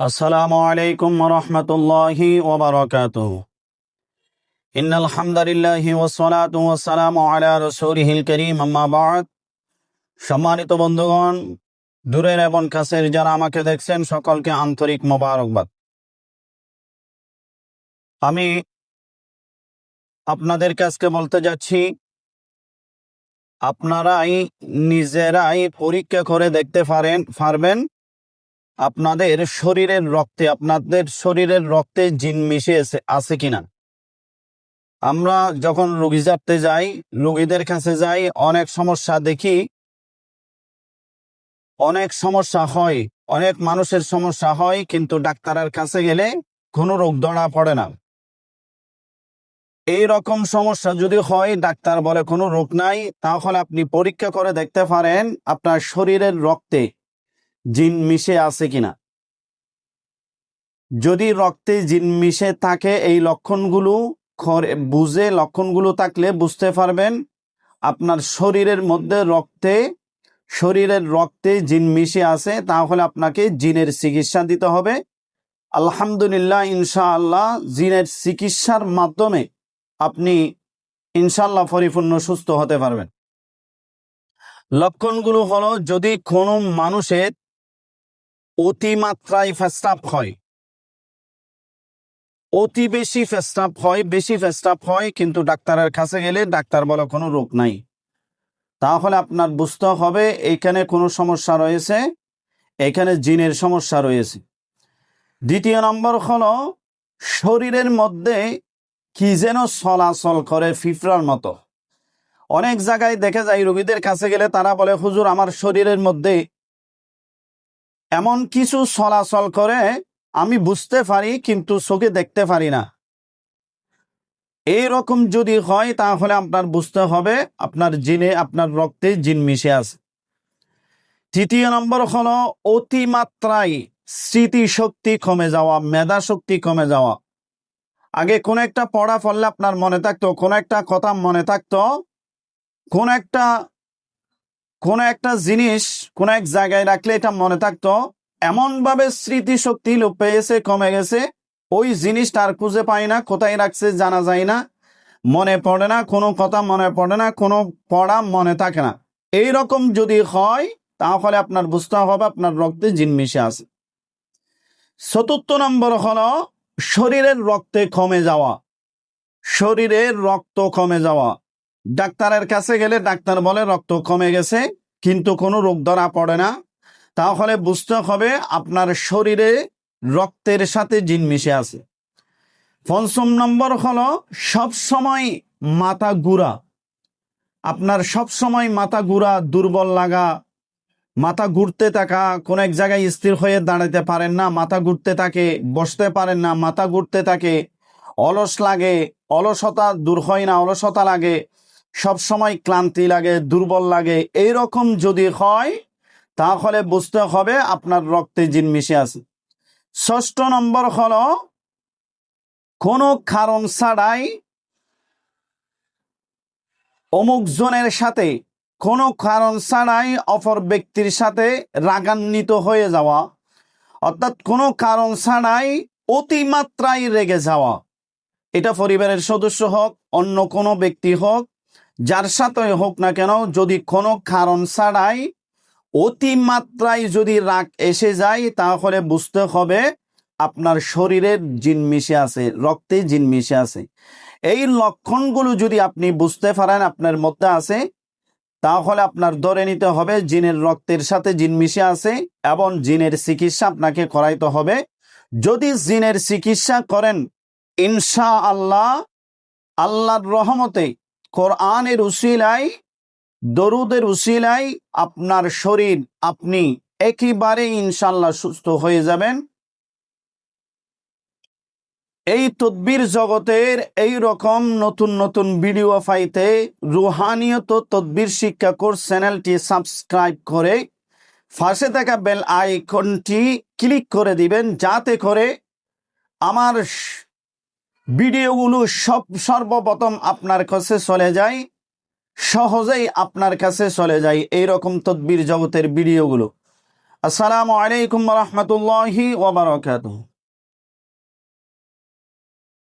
আসসালামু আলাইকুম রহমতুল্লাহি ওবরাকাত ইন আলহামদুলিল্লাহি ওয়াসসালাতু ওয়াসসালামু আলা রাসূলিহিল কারীম, আম্মা বাদ। সম্মানিত বন্ধুগণ, দূরের এবং কাছের যারা আমাকে দেখছেন, সকলকে আন্তরিক মোবারকবাদ। আমি আপনাদের কাছকে বলতে যাচ্ছি, আপনারাই নিজেরাই পরীক্ষা করে দেখতে পারেন, পারবেন আপনাদের শরীরের রক্তে, আপনাদের শরীরের রক্তে জিন মিশে আছে কিনা? আমরা যখন রোগী জানতে যাই, রোগীদের কাছে যাই, অনেক সমস্যা দেখি। অনেক সমস্যা হয়, অনেক মানুষের সমস্যা হয়, কিন্তু ডাক্তারের কাছে গেলে কোনো রোগ ধরা পড়ে না। এই রকম সমস্যা যদি হয়, ডাক্তার বলে কোনো রোগ নাই, তাহলে আপনি পরীক্ষা করে দেখতে পারেন, আপনার শরীরের রক্তে জিন মিশে আছে কিনা? যদি রক্তে জিন মিশে থাকে, এই লক্ষণগুলো বুঝে লক্ষণগুলো থাকলে বুঝতে পারবেন, আপনার শরীরের মধ্যে রক্তে, শরীরের রক্তে জিন মিশে আছে, তাহলে আপনাকে জিনের চিকিৎসা দিতে হবে। আলহামদুলিল্লাহ, ইনশাআল্লাহ, জিনের চিকিৎসার মাধ্যমে আপনি ইনশাল্লাহ পরিপূর্ণ সুস্থ হতে পারবেন। লক্ষণগুলো হলো, যদি কোনো মানুষের অতিমাত্রায় ফেস্টাপ হয়। অতি বেশি ফেস্টাপ হয়, বেশি ফেস্টাপ হয়, কিন্তু ডাক্তারের কাছে গেলে ডাক্তার বলে কোনো রোগ নাই। তাহলে আপনার বুঝতে হবে, এখানে কোনো সমস্যা রয়েছে, এখানে জিনের সমস্যা রয়েছে। দ্বিতীয় নম্বর হলো, শরীরের মধ্যে কি যেন চলাচল করে ফিফরার মতো। অনেক জায়গায় দেখে যায়, রোগীদের কাছে গেলে তারা বলে, হুজুর, আমার শরীরের মধ্যে এমন কিছু চলাচল করে আমি বুঝতে পারি, কিন্তু চোখে দেখতে পারি না। এই রকম যদি হয়, তাহলে আপনার বুঝতে হবে, আপনার জিনে, আপনার রক্তে জিন মিশে আছে। তৃতীয় নম্বর হল, অতিমাত্রায় স্মৃতিশক্তি কমে যাওয়া মেধা শক্তি কমে যাওয়া। আগে কোন একটা পড়া পড়লে আপনার মনে থাকতো, কোন একটা কথা মনে থাকতো, কোন একটা কোন একটা জিনিস কোন এক জায়গায় রাখলে এটা মনে থাকতো এমন ভাবে স্মৃতিশক্তি লোপ পেয়েছে কমে গেছে, ওই জিনিসটা আর খুঁজে পাই না, কোথায় রাখছে জানা যায় না, মনে পড়ে না, কোনো কথা মনে পড়ে না, কোনো পড়া মনে থাকে না। এই রকম যদি হয়, তাহলে আপনার বুঝতে হবে, আপনার রক্তে জিন মিশে আছে। চতুর্থ নম্বর হলো, শরীরের রক্তে কমে যাওয়া। শরীরের রক্ত কমে যাওয়া। ডাক্তারের কাছে গেলে ডাক্তার বলে, রক্ত কমে গেছে, কিন্তু কোনো রোগ ধরা পড়ে না। তাহলে বুঝতে হবে আপনার শরীরে রক্তের সাথে জিন মিশে আছে। পঞ্চম নম্বর হলো সব সময় মাথা গুড়া। আপনার সব সময় মাথা গুড়া, দুর্বল লাগা, মাথা ঘুরতে থাকা, কোন এক জায়গায় স্থির হয়ে দাঁড়াতে পারেন না, মাথা ঘুরতে থাকে, বসতে পারেন না, মাথা ঘুরতে থাকে, অলস লাগে, অলসতা দূর হয় না, অলসতা লাগে সব সময় ক্লান্তি লাগে, দুর্বল লাগে এই রকম যদি হয়, তাহলে বুঝতে হবে আপনার রক্তে জিন মিশে আছে। ষষ্ঠ নম্বর হল, কোনো কারণ ছাড়াই অমুক জনের সাথে, কোনো কারণ ছাড়াই অপর ব্যক্তির সাথে রাগান্বিত হয়ে যাওয়া, অর্থাৎ কোনো কারণ ছাড়াই অতিমাত্রায় রেগে যাওয়া। এটা পরিবারের সদস্য হোক, অন্য কোনো ব্যক্তি হোক যার সাথে হোক না কেন, যদি কোনো কারণ ছাড়াই অতিমাত্রায় যদি রাগ এসে যায়, তাহলে বুঝতে হবে আপনার শরীরের জিন মিশে আছে, রক্তে জিন মিশে আছে। এই লক্ষণগুলো যদি আপনি বুঝতে পারেন, আপনার মধ্যে আছে, তাহলে আপনার ধরে নিতে হবে জিনের রক্তের সাথে জিন মিশে আছে এবং জিনের চিকিৎসা আপনাকে করাইতে হবে। যদি জিনের চিকিৎসা করেন ইনশা আল্লাহ আল্লাহর রহমতে কোরআনের উসিলায়, দরুদের উসিলায় আপনার শরীর আপনি একেবারে ইনশাল্লাহ সুস্থ হয়ে যাবেন। এই তদ্বির জগতের এই রকম নতুন নতুন ভিডিও পাইতে রুহানিয়ত তদ্বির শিক্ষা কোর্স চ্যানেলটি সাবস্ক্রাইব করে ফাঁসে থাকা বেল আইকনটি ক্লিক করে দিবেন, যাতে করে আমার ভিডিওগুলো সব সর্বপ্রথম আপনার কাছে চলে যায়, সহজেই আপনার কাছে চলে যায় এইরকম তদ্বির জগতের ভিডিওগুলো। আসসালামু আলাইকুম রহমতুল্লাহি ওবরাকাতুহ